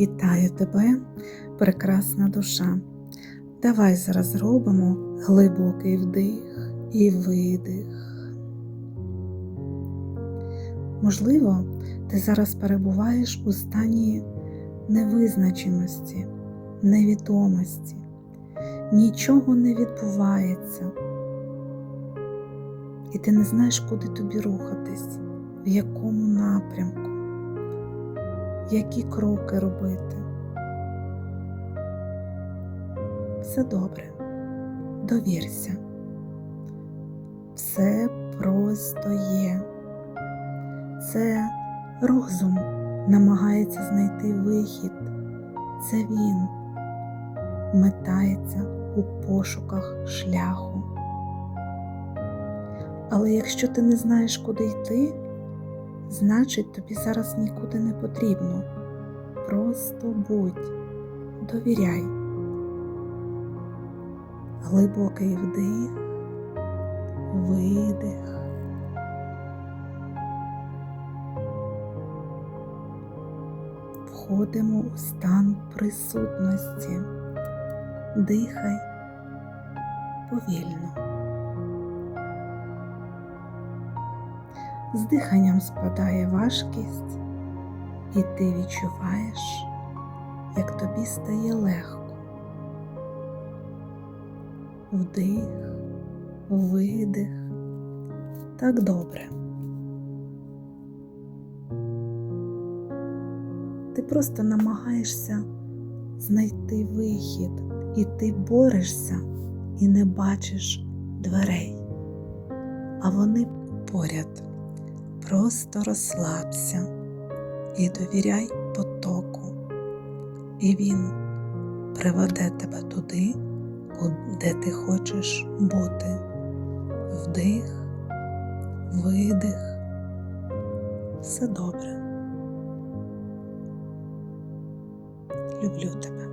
Вітаю тебе, прекрасна душа. Давай зараз зробимо глибокий вдих і видих. Можливо, ти зараз перебуваєш у стані невизначеності, невідомості, нічого не відбувається, і ти не знаєш, куди тобі рухатись, в якому напрямку, які кроки робити. Все добре, довірся. Все просто є. Це розум намагається знайти вихід. Це він метається у пошуках шляху. Але якщо ти не знаєш, куди йти, значить тобі зараз нікуди не потрібно. Просто будь, довіряй. Глибокий вдих, видих. Входимо у стан присутності. Дихай повільно. З диханням спадає важкість, і ти відчуваєш, як тобі стає легко. Вдих, видих. Так добре. Ти просто намагаєшся знайти вихід, і ти борешся і не бачиш дверей, а вони поряд. Просто розслабся і довіряй потоку, і він приведе тебе туди, де ти хочеш бути. Вдих, видих, все добре. Люблю тебе.